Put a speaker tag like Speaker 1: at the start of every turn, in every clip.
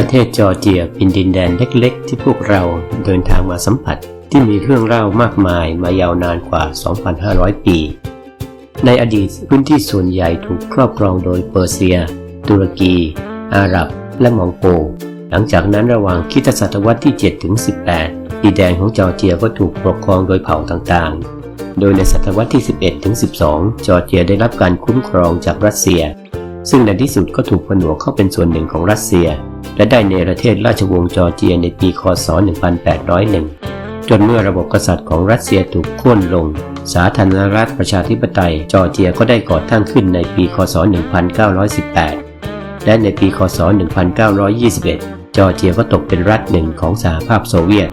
Speaker 1: ประเทศจอร์เจียเป็นดินแดนเล็กๆ ที่พวกเราเดินทางมาสัมผัสที่มีเรื่องเล่ามากมายมายาวนานกว่า 2,500 ปี ในอดีตพื้นที่ส่วนใหญ่ถูกครอบครองโดยเปอร์เซีย ตุรกี อาหรับ และมองโก หลังจากนั้นระหว่างคริสตศตวรรษที่ 7 ถึง 18 ดินแดนของจอร์เจียก็ถูกปกครองโดยเผ่าต่างๆ โดยในศตวรรษที่ 11 ถึง 12 จอร์เจียได้รับการคุ้มครองจากรัสเซีย ซึ่งในที่สุดก็ถูกผนวกเข้าเป็นส่วนหนึ่งของรัสเซีย และได้ในประเทศราชวงศ์จอร์เจียในปีคศ 1801 จนเมื่อระบบกษัตริย์ของรัสเซียถูกโค่นลง สาธารณรัฐประชาธิปไตย จอร์เจียก็ได้ก่อตั้งขึ้นในปีคศ 1918 และในปีคศ 1921 จอร์เจียก็ตกเป็นรัฐหนึ่งของสหภาพโซเวียต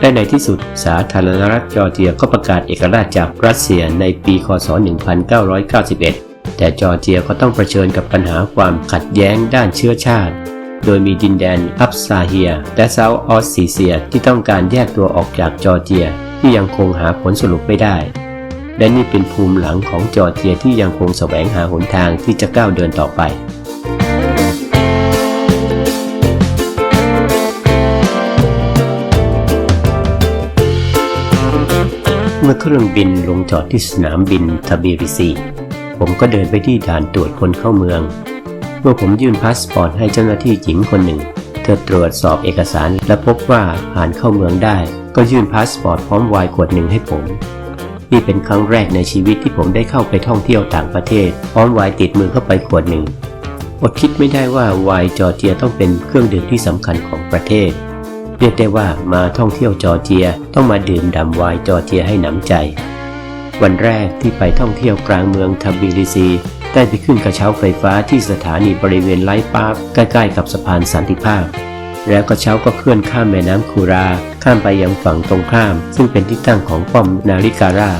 Speaker 1: และในที่สุดสาธารณรัฐจอร์เจียก็ประกาศเอกราชจากรัสเซียในปีคศ 1991 แต่จอร์เจียก็ต้องเผชิญกับปัญหาความขัดแย้งด้านเชื้อชาติ โดยมีดินแดนอับซาเฮีย และเซาท์ออสซีเซียที่ต้องการแยกตัวออกจากจอร์เจียที่ยังคงหาผลสรุปไม่ได้ และนี่เป็นภูมิหลังของจอร์เจียที่ยังคงแสวงหาหนทางที่จะก้าวเดินต่อไป มื่อเครื่องบินลงจอดที่สนามบินทบิริซี ผมก็เดินไปที่ด่านตรวจคนเข้าเมือง เมื่อผมยื่นพาสปอร์ตให้เจ้าหน้าที่หญิงคนหนึ่ง เธอตรวจสอบเอกสารและพบว่าผ่านเข้าเมืองได้ ก็ยื่นพาสปอร์ตพร้อมไวน์ขวดหนึ่งให้ผม นี่เป็นครั้งแรกในชีวิตที่ผมได้เข้าไปท่องเที่ยวต่างประเทศ พร้อมไวน์ติดมือเข้าไปขวดหนึ่งอดคิดไม่ได้ว่าไวน์จอร์เจียต้องเป็นเครื่องดื่มที่สำคัญของประเทศ เรียกได้ว่ามาท่องเที่ยวจอร์เจียต้องมาดื่มด่ำไวน์จอร์เจียให้หนำใจ วันแรกที่ไปท่องเที่ยวกลางเมืองทับบิลิซี ได้ไปขึ้นกระเช้าไฟฟ้าที่สถานีบริเวณไลท์ปาร์คใกล้ๆกับสะพานสันติภาพ แล้วกระเช้าก็เคลื่อนข้ามแม่น้ำคูรา ข้ามไปยังฝั่งตรงข้าม ซึ่งเป็นที่ตั้งของป้อมนาริการา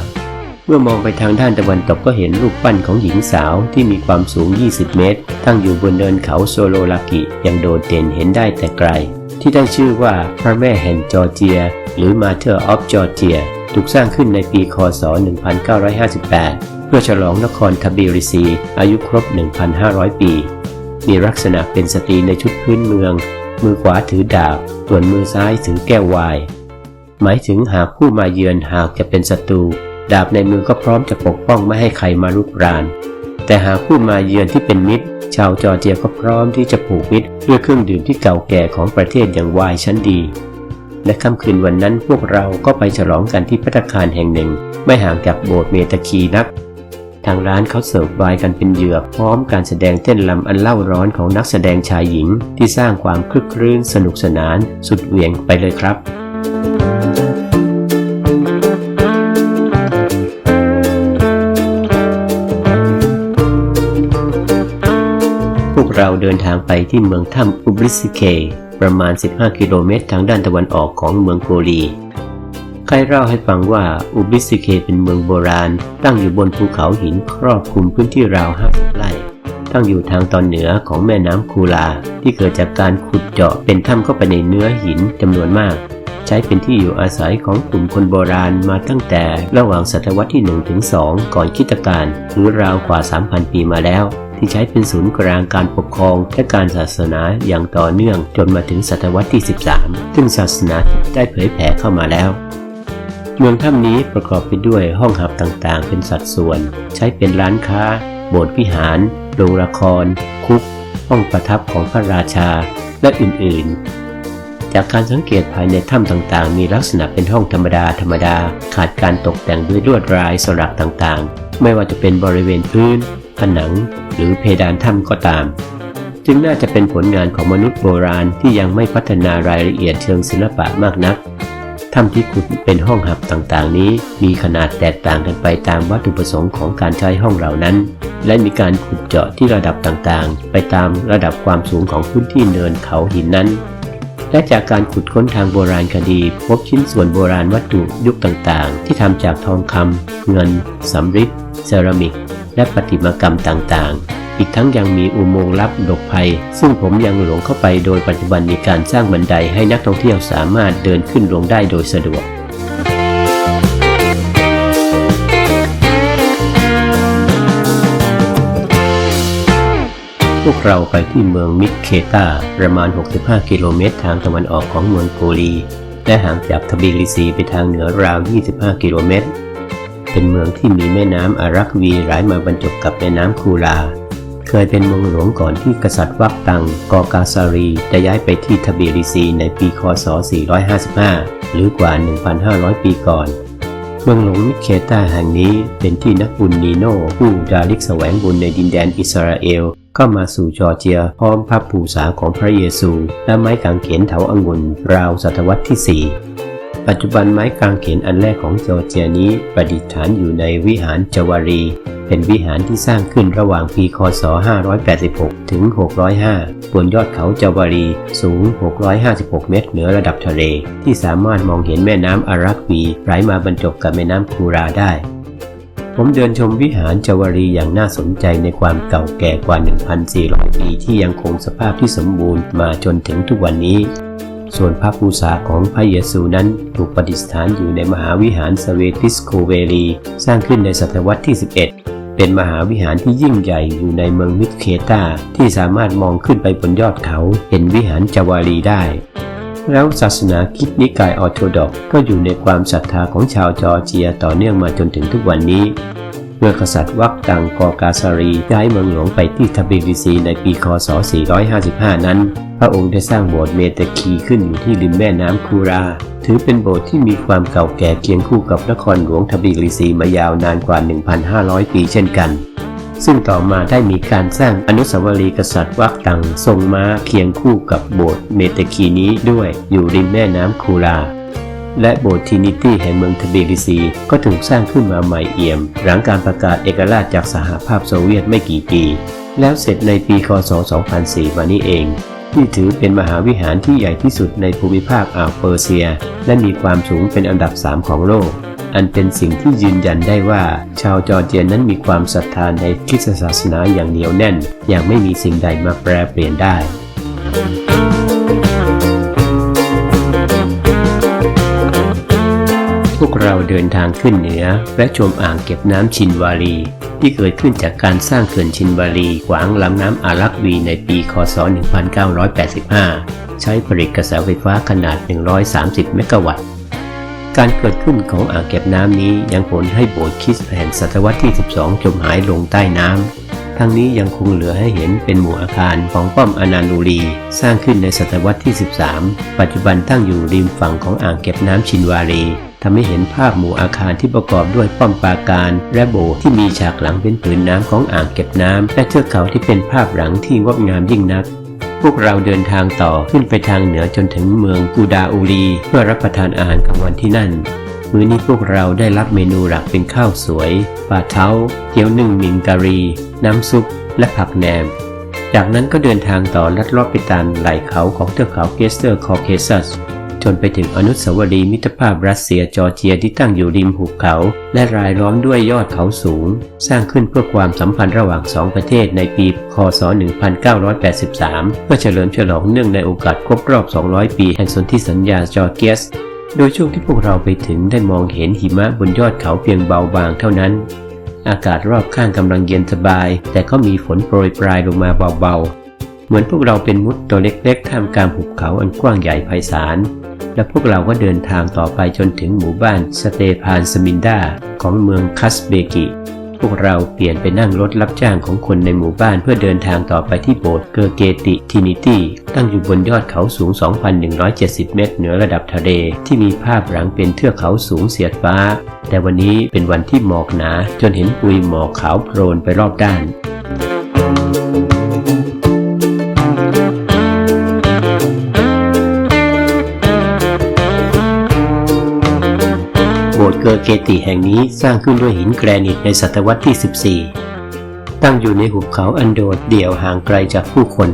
Speaker 1: เมื่อมองไปทางด้านตะวันตกก็เห็นรูปปั้นของหญิงสาวที่มีความสูง 20 เมตร ตั้งอยู่บนเนินเขาโซโลลากิอย่างโดดเด่นเห็นได้แต่ไกล ที่ได้ชื่อว่าพระแม่แห่งจอร์เจีย หรือ Mother of Georgia ถูกสร้างขึ้นในปีคศ 1958 เพื่อฉลองนครทบิริซี อายุครบ 1,500 ปี มีลักษณะเป็นสตรีในชุดพื้นเมือง มือขวาถือดาบ ส่วนมือซ้ายถือแก้วไวน์หมายถึงหากผู้มาเยือนหากจะเป็นศัตรู ดาบในมือก็พร้อมจะปกป้องไม่ให้ใครมารุกราน แต่หากผู้มาเยือนที่เป็นมิตร ชาวจอร์เจียก็พร้อมที่จะผูกมิตรด้วยเครื่องดื่มที่เก่าแก่ของประเทศอย่างไวน์ชั้นดีและค่ำคืนวันนั้นพวกเราก็ไปฉลองกันที่พัตตาคารแห่งหนึ่ง ไม่ห่างจากโบสถ์เมตาคีนัก ทางร้านเขาเสิร์ฟไวน์กันเป็นเหยือกพร้อมการแสดงเต้นรำอันเล่าร้อนของนักแสดงชายหญิงที่สร้างความคลึกครื้นสนุกสนาน สุดเหวี่ยงไปเลยครับ เราเดินทางไปที่เมืองถ้ำอุบริสิเค ประมาณ 15 กิโลเมตรทางด้านตะวันออกของเมืองโกลีใครเล่าให้ฟังว่าอุบริสิเคเป็นเมืองโบราณ ตั้งอยู่บนภูเขาหินครอบคลุมพื้นที่ราว50ไร่ตั้งอยู่ทางตอนเหนือของแม่น้ำคูลา ที่เกิดจากการขุดเจาะเป็นถ้ำเข้าไปในเนื้อหินจำนวนมาก ใช้เป็นที่อยู่อาศัยของกลุ่มคนโบราณมาตั้งแต่ระหว่างศตวรรษที่1ถึง2ก่อนคิตกาลหรือราวกว่า 3,000 ปีมาแล้ว ที่ใช้เป็นศูนย์กลางการปกครองและการศาสนาอย่างต่อเนื่องจนมาถึงศตวรรษที่ 13 ซึ่งศาสนาได้เผยแผ่เข้ามาแล้วเมืองถ้ำนี้ประกอบไปด้วยห้องหับต่างๆ เป็นสัดส่วน ใช้เป็นร้านค้า โบสถ์วิหารโรงละคร คุก ห้องประทับของพระราชา และอื่นๆ จากการสังเกตภายในถ้ำต่างๆ มีลักษณะเป็นห้องธรรมดาธรรมดา ขาดการตกแต่งด้วยลวดลายสลักต่างๆ ไม่ว่าจะเป็นบริเวณพื้น ผนัง หรือเพดานถ้ำก็ตาม จึงน่าจะเป็นผลงานของมนุษย์โบราณที่ยังไม่พัฒนารายละเอียดเชิงศิลปะมากนักถ้ำที่ขุดเป็นห้องหับต่างๆ นี้ มีขนาดแตกต่างกันไปตามวัตถุประสงค์ของการใช้ห้องเหล่านั้น และมีการขุดเจาะที่ระดับต่างๆ ไปตามระดับความสูงของพื้นที่เนินเขาหินนั้นและจากการขุดค้นทางโบราณคดี พบชิ้นส่วนโบราณวัตถุยุคต่างๆ ที่ทำจากทองคำเงินสำริดเซรามิก และประติมากรรมต่างๆ อีกทั้งยังมีอุโมงค์ลับหลบภัย ซึ่งผมยังหลงเข้าไปโดยปัจจุบันมีการสร้างบันไดให้นักท่องเที่ยวสามารถเดินขึ้นลงได้โดยสะดวกพวกเราไปที่เมืองมิดเคตาประมาณ 65 กิโลเมตรทางตะวันออกของเมืองโกลี และห่างจากทบิลิซีไปทางเหนือราว 25 กิโลเมตร เป็นเมืองที่มีแม่น้ำอารักวีไหลมาบรรจบกับแม่น้ำคูลา เคยเป็นเมืองหลวงก่อนที่กษัตริย์วักตังกอกาซารีจะย้ายไปที่ทบิลิซีในปีคศ 455 หรือกว่า 1,500 ปีก่อน เมืองหลวงมิเคตาแห่งนี้เป็นที่นักบุญนีโน่ผู้จาริกแสวงบุญในดินแดนอิสราเอลเข้ามาสู่จอร์เจียพร้อมพระภูษาของพระเยซู และไม้กางเขนเถาอังุนราวศตวรรษที่ 4 ปัจจุบันไม้กางเขนอันแรกของจอร์เจียนี้ประดิษฐานอยู่ในวิหารจวารี เป็นวิหารที่สร้างขึ้นระหว่างปีคศ 586 ถึง 605 บนยอดเขาจาวารีสูง 656 เมตรเหนือระดับทะเล ที่สามารถมองเห็นแม่น้ำอารักวีไหลมาบรรจบกับแม่น้ำคูราได้ ผมเดินชมวิหารจาวารีอย่างน่าสนใจในความเก่าแก่กว่า 1,400 ปีที่ยังคงสภาพที่สมบูรณ์มาจนถึงทุกวันนี้ ส่วนพระภูษาของพระเยซูนั้นถูกประดิษฐานอยู่ในมหาวิหารสเวติสโคเวลีสร้างขึ้นในศตวรรษที่ 11 เป็นมหาวิหารที่ยิ่งใหญ่อยู่ในเมืองมิดเคตาที่สามารถมองขึ้นไปบนยอดเขาเห็นวิหารจาวารีได้ แล้วศาสนาคิดนิกายออโธดอกก็อยู่ในความศรัทธาของชาวจอร์เจียต่อเนื่องมาจนถึงทุกวันนี้เมื่อกษัตริย์วักตังกอกาซารีย้ายเมืองหลวงไปที่ทบิลิซีในปีคศ 455 นั้น พระองค์ได้สร้างโบสถ์เมเตคีขึ้นอยู่ที่ริมแม่น้ำคูรา ถือเป็นโบสถ์ที่มีความเก่าแก่เคียงคู่กับนครหลวงทบิลิซีมายาวนานกว่า 1,500 ปีเช่นกัน ซึ่งต่อมาได้มีการสร้างอนุสาวรีย์กษัตริย์วักตังทรงม้าเคียงคู่กับโบสถ์เมเตคีนี้ด้วยอยู่ริมแม่น้ำคูราและโบสถ์ทินิตี้แห่งเมืองทบิลิซี ก็ถูกสร้างขึ้นมาใหม่เอี่ยม หลังการประกาศเอกราชจากสหภาพโซเวียตไม่กี่ปี แล้วเสร็จในปีคศ 2004 มานี้เอง ที่ถือเป็นมหาวิหารที่ใหญ่ที่สุดในภูมิภาคอ่าวเปอร์เซีย และมีความสูงเป็นอันดับ 3 ของโลก อันเป็นสิ่งที่ยืนยันได้ว่า ชาวจอร์เจียนั้นมีความศรัทธาในคริสตศาสนาอย่างเหนียวแน่น อย่างไม่มีสิ่งใดมาแปรเปลี่ยนได้พวกเราเดินทางขึ้นเหนือและชมอ่างเก็บน้ำชินวารี ที่เกิดขึ้นจากการสร้างเขื่อนชินวารีขวางลำน้ำอารักวีในปีคศ 1985 ใช้ผลิตกระแสไฟฟ้าขนาด 130 เมกะวัตต์ การเกิดขึ้นของอ่างเก็บน้ำนี้ยังผลให้โบสถ์คิสแห่งศตวรรษที่ 12 จมหายลงใต้น้ำ ทั้งนี้ยังคงเหลือให้เห็นเป็นหมู่อาคารของป้อมอนานูรี สร้างขึ้นในศตวรรษที่ 13 ปัจจุบันตั้งอยู่ริมฝั่งของอ่างเก็บน้ำชินวารี ทำให้เห็นภาพหมู่อาคารที่ประกอบด้วยป้อมปราการ และโบสถ์ที่มีฉากหลังเป็นผืนน้ำของอ่างเก็บน้ำและเทือกเขาที่เป็นภาพหลังที่งดงามยิ่งนัก พวกเราเดินทางต่อขึ้นไปทางเหนือจนถึงเมืองกูดาอูรีเพื่อรับประทานอาหารกลางวันที่นั่นมื้อนี้พวกเราได้รับเมนูหลักเป็นข้าวสวยปลาเท้าเกี๊ยวนึ่งมิงการี น้ำซุป และผักแหนม จากนั้นก็เดินทางต่อลัดลาะไปตามไหล่เขาของเทือกเขาเกสเตอร์คอเคซัส จนไปถึงอนุสาวรีย์มิตรภาพรัสเซียจอร์เจียที่ตั้งอยู่ริมหุบเขา และรายล้อมด้วยยอดเขาสูง สร้างขึ้นเพื่อความสัมพันธ์ระหว่างสองประเทศในปี คศ 1983 เพื่อเฉลิมฉลองเนื่องในโอกาสครบรอบ 200 ปีแห่งสนธิสัญญาจอร์เกียสโดยช่วงที่พวกเราไปถึงได้มองเห็นหิมะบนยอดเขาเพียงเบาบางเท่านั้น อากาศรอบข้างกำลังเย็นสบาย แต่ก็มีฝนโปรยปลายลงมาเบาๆ เหมือนพวกเราเป็นมุดตัวเล็กๆท่ามกลางหุบเขาอันกว้างใหญ่ไพศาล และพวกเราก็เดินทางต่อไปจนถึงหมู่บ้านสเตพานสมินดาของเมืองคัสเบกิ พวกเราเปลี่ยนไปนั่งรถรับจ้างของคนในหมู่บ้านเพื่อเดินทางต่อไปที่โบสถ์เกอร์เกติทินิตี้ตั้งอยู่บนยอดเขาสูง 2,170 เมตรเหนือระดับทะเลที่มีภาพหลังเป็นเทือกเขาสูงเสียดฟ้า แต่วันนี้เป็นวันที่หมอกหนา จนเห็นปุยหมอกขาวโพลนไปรอบด้าน อร์เกติแห่งนี้สร้างขึ้นด้วยหินแกรนิตในศตวรรษที่ 14 ตั้งอยู่ในหุบเขาอันโดดเดี่ยวห่างไกลจากผู้คน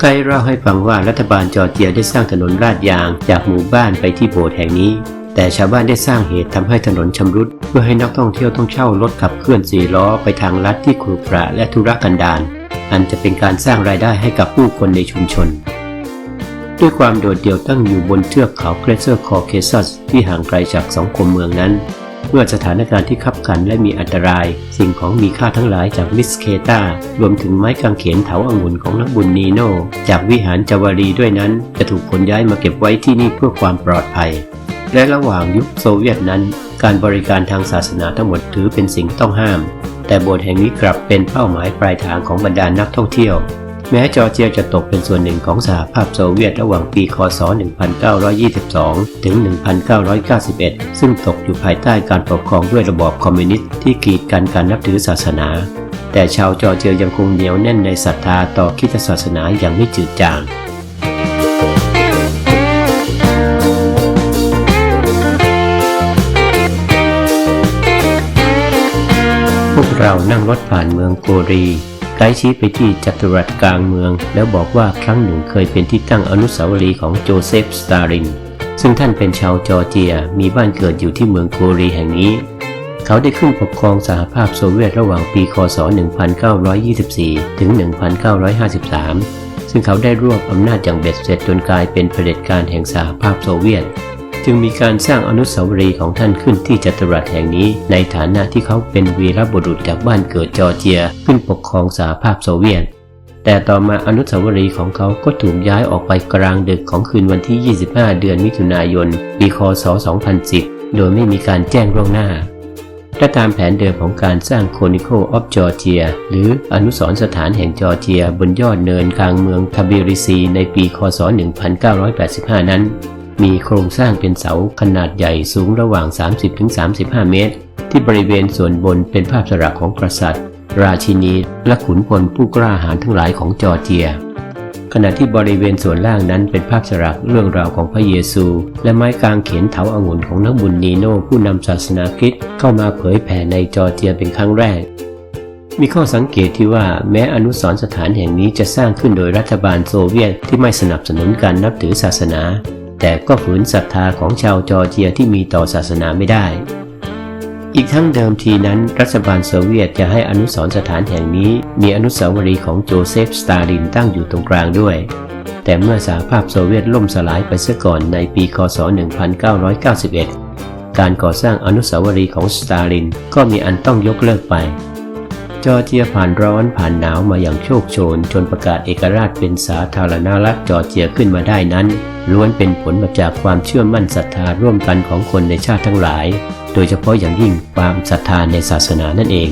Speaker 1: ไกด์เล่าให้ฟังว่ารัฐบาลจอร์เจียได้สร้างถนนลาดยางจากหมู่บ้านไปที่โบสถ์แห่งนี้ แต่ชาวบ้านได้สร้างเหตุทำให้ถนนชำรุด เพื่อให้นักท่องเที่ยวต้องเช่ารถขับเคลื่อนสี่ล้อไปทางลัดที่ขรุขระและทุรกันดารอันจะเป็นการสร้างรายได้ให้กับผู้คนในชุมชน ด้วยความโดดเดี่ยวตั้งอยู่บนเทือกเขาเกรเซอร์คอเคซัสที่ห่างไกลจากสองคมเมืองนั้น เมื่อสถานการณ์ที่ขับขันและมีอันตราย สิ่งของมีค่าทั้งหลายจากมิสเคตารวมถึงไม้กางเขนเถาองุ่นของนักบุญนีโนจากวิหารจาวารีด้วยนั้น จะถูกขนย้ายมาเก็บไว้ที่นี่เพื่อความปลอดภัย และระหว่างยุคโซเวียตนั้น การบริการทางศาสนาทั้งหมดถือเป็นสิ่งต้องห้าม แต่โบสถ์แห่งนี้กลับเป็นเป้าหมายปลายทางของบรรดานักท่องเที่ยว แม้จอร์เจียจะตกเป็นส่วนหนึ่งของสหภาพโซเวียตระหว่างปีคศ 1922 ถึง 1991 ซึ่งตกอยู่ภายใต้การปกครองด้วยระบอบคอมมิวนิสต์ที่กีดกันการนับถือศาสนา แต่ชาวจอร์เจียยังคงเหนียวแน่นในศรัทธาต่อคริสตศาสนาอย่างไม่จืดจางพวกเรานั่งรถผ่านเมืองโกรี ไกด์ชี้ไปที่จัตุรัสกลางเมือง แล้วบอกว่าครั้งหนึ่งเคยเป็นที่ตั้งอนุสาวรีย์ของโจเซฟสตาลิน ซึ่งท่านเป็นชาวจอร์เจียมีบ้านเกิดอยู่ที่เมืองโกรีแห่งนี้ เขาได้ขึ้นปกครองสหภาพโซเวียตระหว่างปีคศ 1924 ถึง 1953 ซึ่งเขาได้รวบอำนาจอย่างเบ็ดเสร็จจนกลายเป็นเผด็จการแห่งสหภาพโซเวียต จึงมีการสร้างอนุสาวรีย์ของท่านขึ้นที่จัตุรัสแห่งนี้ ในฐานะที่เขาเป็นวีรบุรุษจากบ้านเกิดจอร์เจีย ขึ้นปกครองสหภาพโซเวียต แต่ต่อมาอนุสาวรีย์ของเขาก็ถูกย้ายออกไปกลางดึกของคืนวันที่ 25 เดือนมิถุนายน ปีคศ 2010 โดยไม่มีการแจ้งล่วงหน้าและตามแผนเดิมของการสร้าง Chronicle of Georgia หรืออนุสรณ์สถานแห่งจอร์เจียบนยอดเนินกลางเมืองทาบิริซีในปีคศ 1985 นั้น มีโครงสร้างเป็นเสาขนาดใหญ่สูงระหว่าง 30-35 เมตร ที่บริเวณส่วนบนเป็นภาพสลักของกษัตริย์ ราชินี และขุนพลผู้กล้าหาญทั้งหลายของจอร์เจีย ขณะที่บริเวณส่วนล่างนั้นเป็นภาพสลักเรื่องราวของพระเยซู และไม้กางเขนเถาอางุ่นของนักบุญนีโน่ผู้นำศาสนาคริสต์เข้ามาเผยแผ่ในจอร์เจียเป็นครั้งแรกมีข้อสังเกตที่ว่าแม้อนุสรณ์สถานแห่งนี้จะสร้างขึ้นโดยรัฐบาลโซเวียตที่ไม่สนับสนุนการนับถือศาสนา แต่ก็ฝืนศรัทธาของชาวจอร์เจียที่มีต่อศาสนาไม่ได้ อีกทั้งเดิมทีนั้น รัฐบาลโซเวียตจะให้อนุสรณ์สถานแห่งนี้มีอนุสาวรีย์ของโจเซฟสตาลินตั้งอยู่ตรงกลางด้วย แต่เมื่อสหภาพโซเวียตล่มสลายไปเสียก่อนในปีคศ 1991 การก่อสร้างอนุสาวรีย์ของสตาลินก็มีอันต้องยกเลิกไป จอร์เจียผ่านร้อนผ่านหนาวมาอย่างโชคโชน จนประกาศเอกราชเป็นสาธารณรัฐจอร์เจียขึ้นมาได้นั้น ล้วนเป็นผลมาจากความเชื่อมั่นศรัทธาร่วมกันของคนในชาติทั้งหลาย โดยเฉพาะอย่างยิ่งความศรัทธาในศาสนานั่นเอง